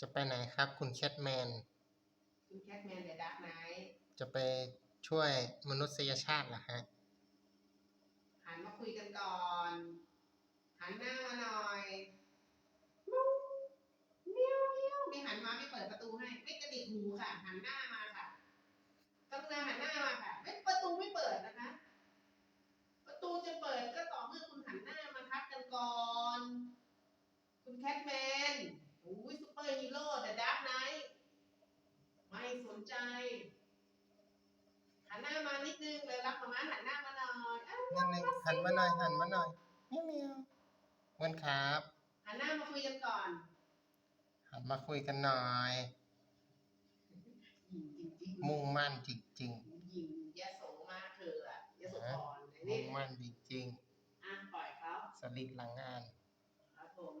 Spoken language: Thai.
จะไปไหนครับคุณแคทแมน คุณแคทแมนเดอะดักไนท์จะไปช่วยมนุษยชาติเหรอฮะ หันมาคุยกันก่อน หันหน้ามาหน่อยเมียวเมียวไม่หันมาไม่เปิดประตูให้ ไม่กระดิกหูค่ะ หันหน้ามาค่ะกรุณาหันหน้ามาค่ะ ไม่ประตูไม่เปิดนะคะ ประตูจะเปิดก็ต่อเมื่อคุณหันหน้ามาทักกันก่อน คุณแคทแมนโอ้ยซูเปอร์ฮีโร่แต่ดักไนท์ ไม่สนใจ หันหน้ามานิดนึงเลยรับมามาหันหน้ามาหน่อยอ้าวนั่นนึงหันมาหน่อยหันมาหน่อยเมียวเมียวเงินครับ หันหน้ามาคุยกันก่อน หันมาคุยกันหน่อยหญิงจริงมุ่งมั่นจริงๆหญิงยโสมากเธออะยโสธรไอ้ๆนี่มุ่งมั่นจริงอะปล่อยเขาๆสลิดหลังงาน ครับผม